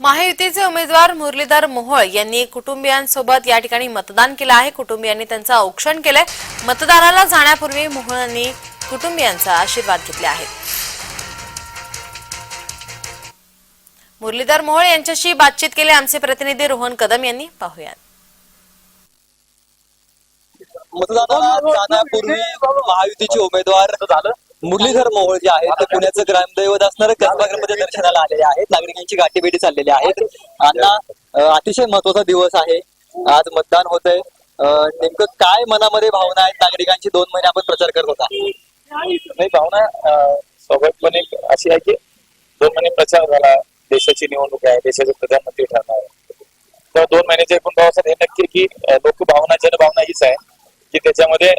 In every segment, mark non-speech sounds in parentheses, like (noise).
महायुतीचे उमेदवार मुरलीधर मोहोळ यांनी कुटुंबियांसोबत या ठिकाणी मतदान केलं आहे. कुटुंबियांनी त्यांचं औक्षण केलंय. मतदानाला जाण्यापूर्वी मोहोळांनी कुटुंबियांचा आशीर्वाद घेतले आहेत मुरलीधर मोहोळ यांच्याशी बातचीत केली आमचे प्रतिनिधी रोहन कदम यांनी. पाहुयात. मतदानाला जाण्यापूर्वी महायुतीचे उमेदवार मुरलीधर मोहोळ जे आहेत ते पुण्याचं ग्रामदैवत असणारं कसबागरमध्ये दर्शनाला आलेले आहेत. नागरिकांची गाठीभेटी चाललेल्या आहेत अण्णा अं, अतिशय महत्त्वाचा दिवस आहे. आज मतदान होतंय. अं, नेमकं काय मनामध्ये भावना आहेत? नागरिकांची दोन महिने आपण प्रचार करत होता. नाही भावना स्वाभाविकपणे अशी आहे की दोन महिने प्रचार झाला. देशाची निवडणूक आहे देशाचे प्रधानमंत्री ठरणार आहे. तर दोन महिन्याच्या एकूण प्रवासात हे नक्की की लोक भावना जनभावना हीच आहे. की त्याच्यामध्ये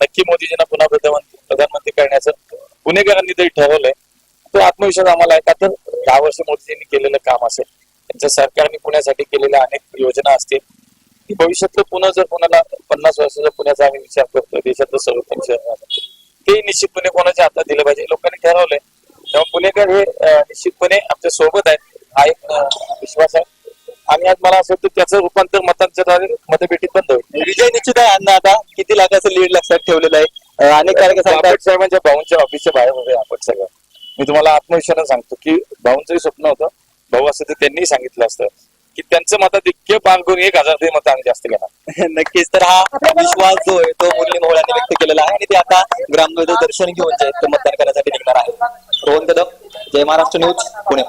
नक्की मोदीजींना पुन्हा प्रधानमंत्री प्रधानमंत्री करण्याचं पुणेकरांनी तरी ठरवलंय तो आत्मविश्वास आम्हाला आहे. का तर दहा वर्ष मोदीजींनी केलेलं काम असेल त्यांच्या सरकारने पुण्यासाठी केलेल्या अनेक योजना असतील की भविष्यातलं पुन्हा जर कोणाला पन्नास वर्षाचा पुण्याचा आम्ही विचार करतो देशातलं सर्वोत्तम शहर ते निश्चितपणे कोणाच्या हातात दिलं पाहिजे. लोकांनी ठरवलंय. तेव्हा पुणेकर हे निश्चितपणे आमच्यासोबत आहेत. हा एक विश्वास आहे. आणि आज मला असं वाटतं त्याचं रूपांतर मतांच्या मतपेटीत बंद होईल. विजय निश्चित आहे अण्णा आता. किती लाखाचं लीड लक्षात ठेवलेलं आहे. अनेक बापट साहेबांच्या भाऊंच्या ऑफिसच्या बाहेर होते आपण सगळं मी तुम्हाला आत्मविश्वासाने सांगतो की भाऊंचंही स्वप्न होतं. भाऊ असं तर त्यांनीही सांगितलं असतं की त्यांचं इतके पार करून एक हजार मत आम्ही जास्त घेणार. (laughs) नक्कीच. तर हा विश्वास जो आहे तो मुरली मोहळांनी व्यक्त केलेला आहे आणि ते आता ग्रामदैवत दर्शन घेऊन जे मतदान करण्यासाठी निघणार आहे. रोहन कदम जय महाराष्ट्र न्यूज पुणे.